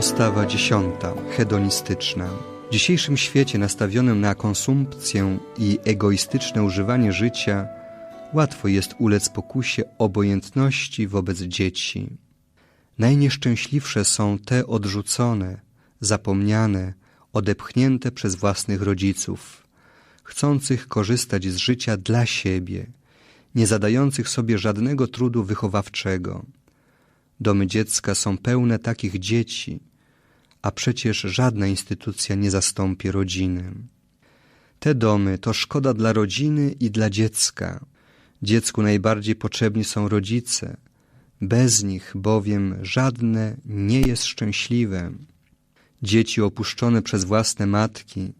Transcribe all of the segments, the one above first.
Postawa dziesiąta, hedonistyczna. W dzisiejszym świecie nastawionym na konsumpcję i egoistyczne używanie życia łatwo jest ulec pokusie obojętności wobec dzieci. Najnieszczęśliwsze są te odrzucone, zapomniane, odepchnięte przez własnych rodziców, chcących korzystać z życia dla siebie, nie zadających sobie żadnego trudu wychowawczego. Domy dziecka są pełne takich dzieci, a przecież żadna instytucja nie zastąpi rodziny. Te domy to szkoda dla rodziny i dla dziecka. Dziecku najbardziej potrzebni są rodzice. Bez nich bowiem żadne nie jest szczęśliwe. Dzieci opuszczone przez własne matki,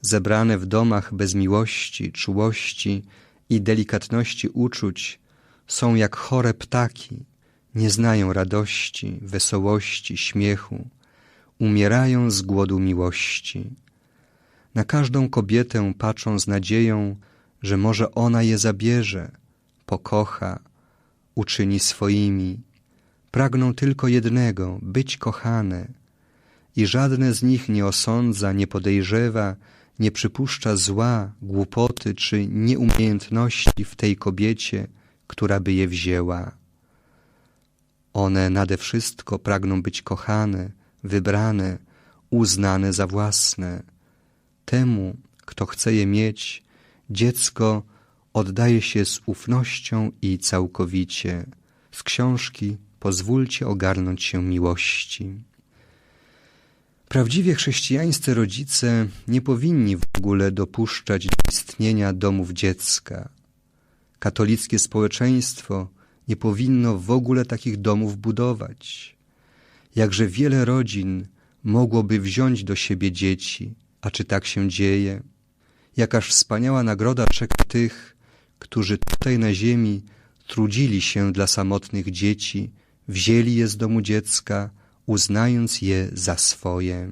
zebrane w domach bez miłości, czułości i delikatności uczuć, są jak chore ptaki, nie znają radości, wesołości, śmiechu, umierają z głodu miłości. Na każdą kobietę patrzą z nadzieją, że może ona je zabierze, pokocha, uczyni swoimi. Pragną tylko jednego być kochane i żadne z nich nie osądza, nie podejrzewa, nie przypuszcza zła, głupoty czy nieumiejętności w tej kobiecie, która by je wzięła. One nade wszystko pragną być kochane, wybrane, uznane za własne. Temu, kto chce je mieć, dziecko oddaje się z ufnością i całkowicie. Z książki pozwólcie ogarnąć się miłości. Prawdziwie chrześcijańscy rodzice nie powinni w ogóle dopuszczać do istnienia domów dziecka. Katolickie społeczeństwo nie powinno w ogóle takich domów budować. Jakże wiele rodzin mogłoby wziąć do siebie dzieci, a czy tak się dzieje? Jakaż wspaniała nagroda czeka tych, którzy tutaj na ziemi trudzili się dla samotnych dzieci, wzięli je z domu dziecka, uznając je za swoje.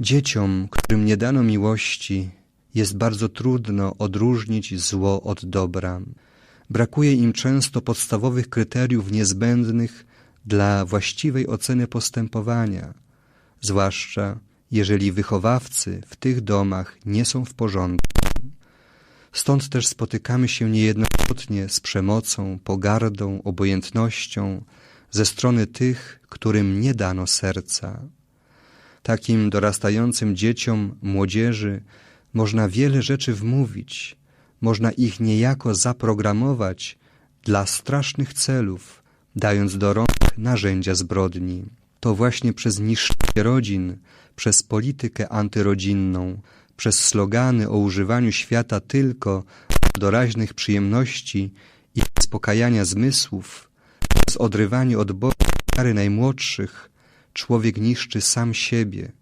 Dzieciom, którym nie dano miłości, jest bardzo trudno odróżnić zło od dobra. Brakuje im często podstawowych kryteriów niezbędnych dla właściwej oceny postępowania, zwłaszcza jeżeli wychowawcy w tych domach nie są w porządku. Stąd też spotykamy się niejednokrotnie z przemocą, pogardą, obojętnością ze strony tych, którym nie dano serca. Takim dorastającym dzieciom, młodzieży można wiele rzeczy wmówić, można ich niejako zaprogramować dla strasznych celów, dając do rąk narzędzia zbrodni. To właśnie przez niszczenie rodzin, przez politykę antyrodzinną, przez slogany o używaniu świata tylko do raźnych przyjemności i zaspokajania zmysłów, przez odrywanie od Boga kary najmłodszych, człowiek niszczy sam siebie,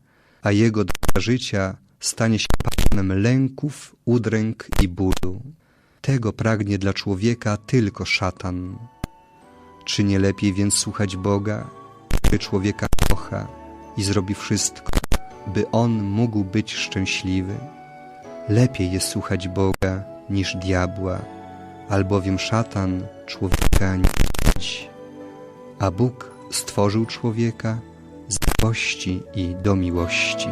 a jego droga życia stanie się panem lęków, udręk i bólu. Tego pragnie dla człowieka tylko szatan. Czy nie lepiej więc słuchać Boga, który człowieka kocha i zrobi wszystko, by on mógł być szczęśliwy? Lepiej jest słuchać Boga niż diabła, albowiem szatan człowieka niszczy. A Bóg stworzył człowieka z miłości i do miłości.